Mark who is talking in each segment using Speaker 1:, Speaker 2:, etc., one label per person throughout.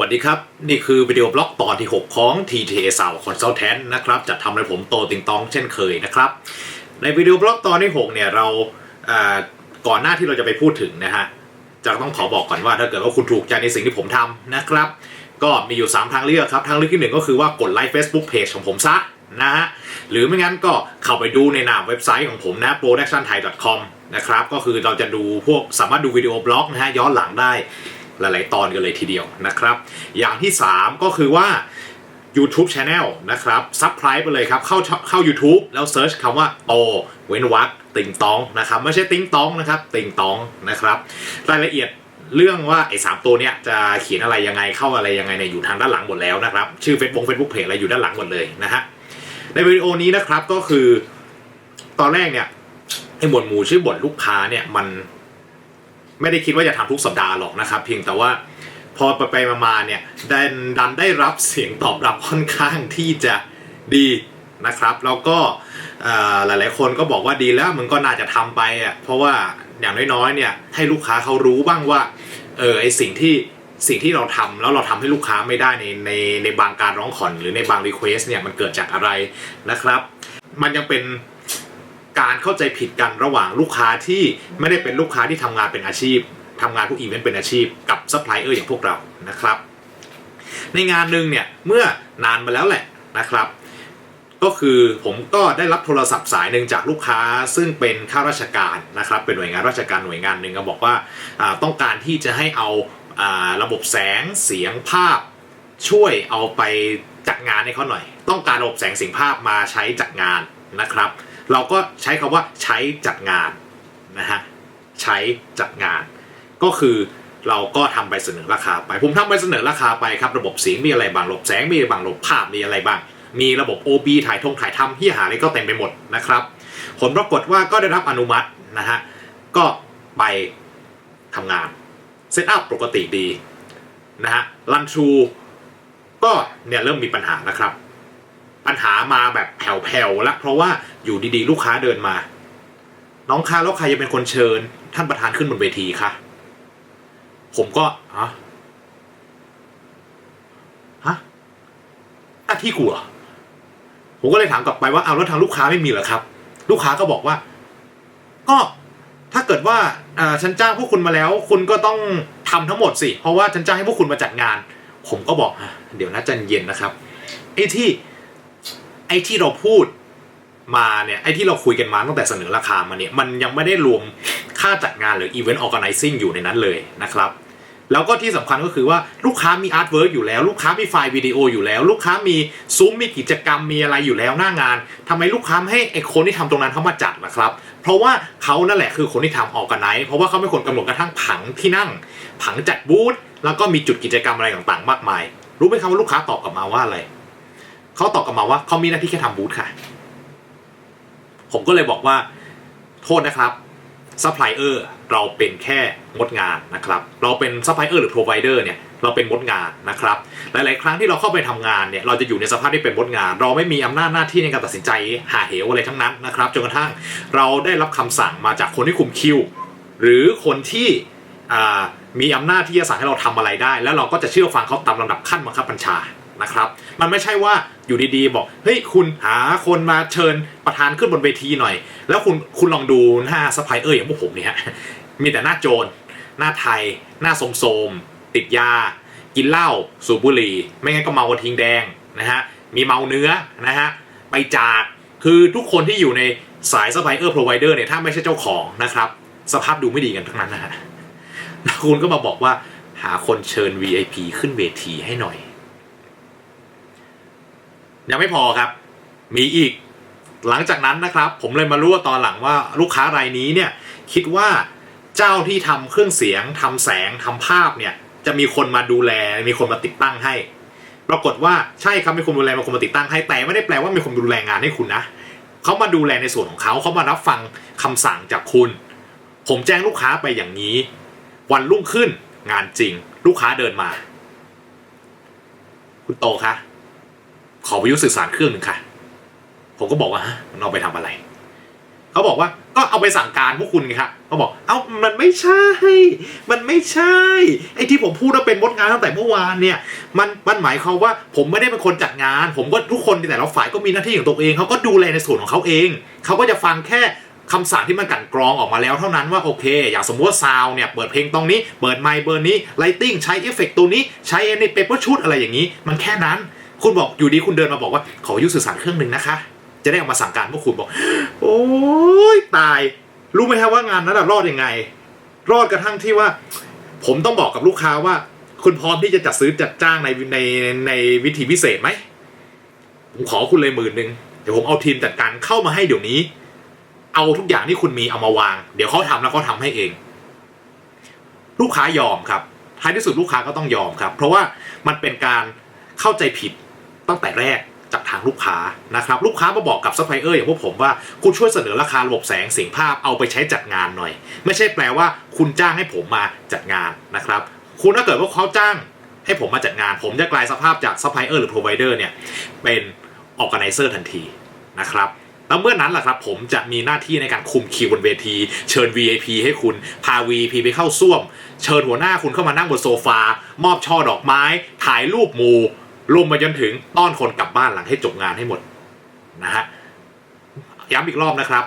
Speaker 1: วัสดีครับ นี่คือวิดีโอบล็อกตอนที่ 6 ของ TTA s o u n d Consultant นะครับจะทำให้ผมโตติงตองเช่นเคยนะครับ ในวิดีโอบล็อกตอนที่ 6 เนี่ยเราก่อนหน้าที่เราจะไปพูดถึงนะฮะจะต้องขอบอกก่อนว่าถ้าเกิดว่าคุณถูกใจในสิ่งที่ผมทำนะครับ ก็มีอยู่ 3 ทางเลือกครับ ทางเลือกที่หนึ่งก็คือว่ากดไลค์ Facebook Page ของผมซะนะฮะหรือไม่งั้นก็เข้าไปดูในน้าเว็บไซต์ของผมนะ productionthai.com นะครับก็คือเราจะดูพวกสามารถดูวิดีโอบล็อกนะฮะย้อนหลังได้ หลาย ๆ ตอนกันเลยทีเดียวนะครับ อย่างที่ 3 ก็คือว่า YouTube Channel นะครับซับไ r ร b e ไปเลยครับ เข้าเข้า YouTube แล้วเซิร์ชคำว่าโตเว้นวรรคติงตองนะครับไม่ใช่ติงตองนะครับติงตองนะครับ รายละเอียดเรื่องว่าไอ้สามตัวเนี้ยจะเขียนอะไรยังไงเข้าอะไรยังไงเนี่ยอยู่ทางด้านหลังหมดแล้วนะครับ ชื่อ Facebook Facebook Page อะไรอยู่ด้านหลังหมดเลยนะฮะในวิดีโอนี้นะครับก็คือ ตอนแรกเนี่ยไอ้หมวดหมู่ชื่อบทลูกค้าเนี่ยมัน ไม่ได้คิดว่าจะทำทุกสัปดาห์หรอกนะครับ เพียงแต่ว่าพอไปไปมาเนี่ยดันดันได้รับเสียงตอบรับค่อนข้างที่จะดีนะครับ แล้วก็หลายๆ คนก็บอกว่าดีแล้วมึงก็น่าจะทำไปอะเพราะว่าอย่างน้อยๆเนี่ยให้ลูกค้าเขารู้บ้างว่าเออไอสิ่งที่สิ่งที่เราทำแล้วเราทำให้ลูกค้าไม่ได้ในในในบางการร้องขอหรือในบางรีเควสเนี่ยมันเกิดจากอะไรนะครับ มันยังเป็น การเข้าใจผิดกันระหว่างลูกค้าที่ไม่ได้เป็นลูกค้าที่ทำงานเป็นอาชีพทำงานพวกอีเวนต์เป็นอาชีพกับซัพพลายเออร์อย่างพวกเรานะครับ ในงานหนึ่งเนี่ยเมื่อนานมาแล้วแหละนะครับ ก็คือผมก็ได้รับโทรศัพท์สายหนึ่งจากลูกค้าซึ่งเป็นข้าราชการนะครับ เป็นหน่วยงานราชการหน่วยงานหนึ่งก็บอกว่าต้องการที่จะให้เอาระบบแสงเสียงภาพช่วยเอาไปจัดงานให้เขาหน่อย ต้องการระบบแสงเสียงภาพมาใช้จัดงานนะครับ เราก็ใช้คำว่าใช้จัดงานนะฮะใช้จัดงาน ก็คือเราก็ทำใบเสนอราคาไปผมทำใบเสนอราคาไปครับระบบเสียงมีอะไรบ้างระบบแสงมีอะไรบ้างระบบภาพมีอะไรบ้าง มีระบบ OB ถ่ายทงถ่ายทำที่หาอะไรก็เต็มไปหมดนะครับผลปรากฏว่าก็ได้รับอนุมัตินะฮะก็ไปทำงานเซตอัพปกติดีนะฮะรันทรูก็เนี่ยเริ่มมีปัญหานะครับ ปัญหามาแบบแผ่วๆแล้วเพราะว่าอยู่ดีๆ ลูกค้าเดินมา น้องคะแล้วใครจะเป็นคนเชิญ ท่านประธานขึ้นบนเวทีคะผมก็ฮะฮะหน้าที่กูเหรอผมก็เลยถามกลับไปว่าเอาแล้วทางลูกค้าไม่มีเหรอครับ ลูกค้าก็บอกว่าก็ถ้าเกิดว่าฉันจ้างพวกคุณมาแล้ว คุณก็ต้องทำทั้งหมดสิ เพราะว่าฉันจ้างให้พวกคุณมาจัดงาน ผมก็บอกเดี๋ยวนะใจเย็นนะครับไอ้ที่ ไอ้ที่เราพูดมาเนี่ยไอ้ที่เราคุยกันมาตั้งแต่เสนอราคามาเนี่ยมันยังไม่ได้รวมค่าจัดงานหรือ Event Organizing อยู่ในนั้นเลยนะครับแล้วก็ที่สำคัญก็คือว่าลูกค้ามีอาร์ตเวิร์กอยู่แล้ว ลูกค้ามีไฟล์วิดีโออยู่แล้ว ลูกค้ามีซุ้มมีกิจกรรมมีอะไรอยู่แล้วหน้างานทำไมลูกค้าให้ไอ้คนที่ทำตรงนั้นเขามาจัดนะครับ เพราะว่าเขานั่นแหละคือคนที่ทำออกกันไนเพราะว่าเขาเป็นคนกำหนดกระทั่งผังที่นั่ง ผังจัดบูธแล้วก็มีจุดกิจกรรมอะไรต่างๆ มากมาย รู้ไหมครับว่าลูกค้าตอบกลับมาว่าอะไร เขาตอบกลับมาว่าเขามีหน้าที่แค่ทำบูธค่ะ ผมก็เลยบอกว่า โทษนะครับซัพพลายเออร์เราเป็นแค่งดงานนะครับ เราเป็นซัพพลายเออร์หรือ provider เนี่ยเราเป็นมดงานนะครับ หลาย ๆ ครั้งที่เราเข้าไปทำงานเนี่ย เราจะอยู่ในสภาพที่เป็นมดงาน เราไม่มีอำนาจหน้าที่ในการตัดสินใจหาเหวอะไรทั้งนั้นนะครับ จนกระทั่งเราได้รับคำสั่งมาจากคนที่คุมคิว หรือคนที่มีอำนาจที่จะสั่งให้เราทำอะไรได้ แล้วเราก็จะเชื่อฟังเขาตามลำดับขั้นบังคับบัญชา นะครับ มันไม่ใช่ว่าอยู่ดีๆ บอกเฮ้ยคุณหาคนมาเชิญประธานขึ้นบนเวทีหน่อย แล้วคุณคุณลองดูหน้าซัพพลายเออร์อย่างพวกผมเนี่ยมีแต่หน้าโจรหน้าไทย หน้าโสมๆติดยา กินเหล้าสูบบุหรี่ ไม่งั้นก็เมากระทิงแดงนะฮะมีเมาเนื้อนะฮะไปจากคือทุกคนที่อยู่ในสายซัพพลายเออร์พรอไวเดอร์เนี่ยถ้าไม่ใช่เจ้าของนะครับ สภาพดูไม่ดีกันทั้งนั้นนะฮะคุณก็มาบอกว่าหาคนเชิญ VIP ขึ้นเวทีให้หน่อย ยังไม่พอครับ มีอีก หลังจากนั้นนะครับ ผมเลยมารู้ว่าตอนหลังว่าลูกค้ารายนี้เนี่ยคิดว่าเจ้าที่ทำเครื่องเสียงทำแสงทำภาพเนี่ย จะมีคนมาดูแล มีคนมาติดตั้งให้ ปรากฏว่าใช่ครับมีคนดูแลมีคนมาติดตั้งให้แต่ไม่ได้แปลว่ามีคนดูแลงานให้คุณนะเขามาดูแลในส่วนของเขาเขามารับฟังคำสั่งจากคุณ ผมแจ้งลูกค้าไปอย่างนี้ วันรุ่งขึ้นงานจริง ลูกค้าเดินมา คุณโตคะ ขอวิทยุสื่อสารเครื่องหนึ่งค่ะ ผมก็บอกว่ามันเอาไปทำอะไร เขาบอกว่าก็เอาไปสั่งการพวกคุณไงครับเขาบอกเอ้ามันไม่ใช่ มันไม่ใช่ ไอ้ที่ผมพูดว่าเป็นมดงานตั้งแต่เมื่อวานเนี่ย มันมันหมายความว่าผมไม่ได้เป็นคนจัดงาน ผมก็ทุกคนในแต่ละฝ่ายก็มีหน้าที่ของตัวเองเขาก็ดูแลในส่วนของเขาเอง เขาก็จะฟังแค่คำสั่งที่มันกันกรองออกมาแล้วเท่านั้นว่าโอเค อย่างสมมติว่าซาวเนี่ยเปิดเพลงตรงนี้ เปิดไมค์เบอร์นี้ไลติ้งใช้เอฟเฟกต์ตัวนี้ใช้ในเปเปอร์ชูดอะไรอย่างนี้ มันแค่นั้น คุณบอกอยู่ดีคุณเดินมาบอกว่าขอยุสื่อสารเครื่องหนึ่งนะคะ จะได้ออกมาสั่งการพวกคุณบอก โอ้ยตาย รู้ไหมครับว่างานนั้นรอดยังไง รอดกระทั่งที่ว่า ผมต้องบอกกับลูกค้าว่า คุณพร้อมที่จะจัดซื้อจัดจ้างในในในวิธีพิเศษไหมผมขอคุณเลยหมื่นหนึ่งเดี๋ยวผมเอาทีมจัดการเข้ามาให้เดี๋ยวนี้ เอาทุกอย่างที่คุณมีเอามาวาง เดี๋ยวเขาทำแล้วเขาทำให้เอง ลูกค้ายอมครับท้ายที่สุดลูกค้าก็ต้องยอมครับ เพราะว่ามันเป็นการเข้าใจผิด ตั้งแต่แรกจากทางลูกค้านะครับลูกค้ามาบอกกับซัพพลายเออร์อย่างพวกผมว่าคุณช่วยเสนอราคาระบบแสงเสียงภาพเอาไปใช้จัดงานหน่อย ไม่ใช่แปลว่าคุณจ้างให้ผมมาจัดงานนะครับ คุณถ้าเกิดว่าเขาจ้างให้ผมมาจัดงาน ผมจะกลายสภาพจากซัพพลายเออร์หรือ provider เนี่ยเป็นออแก z นเซอร์ทันทีนะครับแล้วเมื่อนั้นแหละครับผมจะมีหน้าที่ในการคุมคิวบนเวที เชิญ VIP ให้คุณพา VIP ไปเข้าซ่วม เชิญหัวหน้าคุณเข้ามานั่งบนโซฟามอบช่อดอกไม้ ถ่ายรูปหมู รวมมาจนถึงต้อนคนกลับบ้านหลังให้จบงานให้หมดนะฮะย้ำอีกรอบนะครับ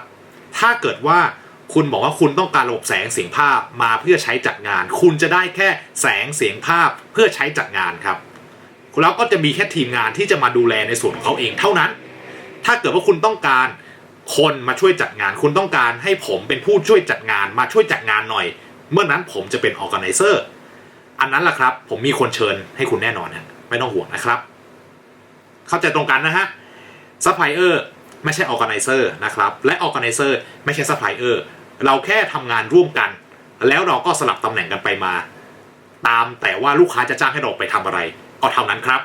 Speaker 1: ถ้าเกิดว่าคุณบอกว่าคุณต้องการระบบแสงเสียงภาพมาเพื่อใช้จัดงาน คุณจะได้แค่แสงเสียงภาพเพื่อใช้จัดงานครับแล้วก็จะมีแค่ทีมงานที่จะมาดูแลในส่วนของเขาเองเท่านั้น ถ้าเกิดว่าคุณต้องการคนมาช่วยจัดงาน คุณต้องการให้ผมเป็นผู้ช่วยจัดงานมาช่วยจัดงานหน่อย เมื่อนั้นผมจะเป็นออ g a แก z นเซอร์อันนั้นแหละครับ ผมมีคนเชิญให้คุณแน่นอนฮะ ไม่ต้องห่วงนะครับ เข้าใจตรงกันนะฮะซัพพลายเออร์ไม่ใช่ออแกไนเซอร์นะครับ และออแกไนเซอร์ไม่ใช่ซัพพลายเออร์เราแค่ทำงานร่วมกัน แล้วเราก็สลับตำแหน่งกันไปมา ตามแต่ว่าลูกค้าจะจ้างให้เราไปทำอะไร ก็เท่านั้นครับ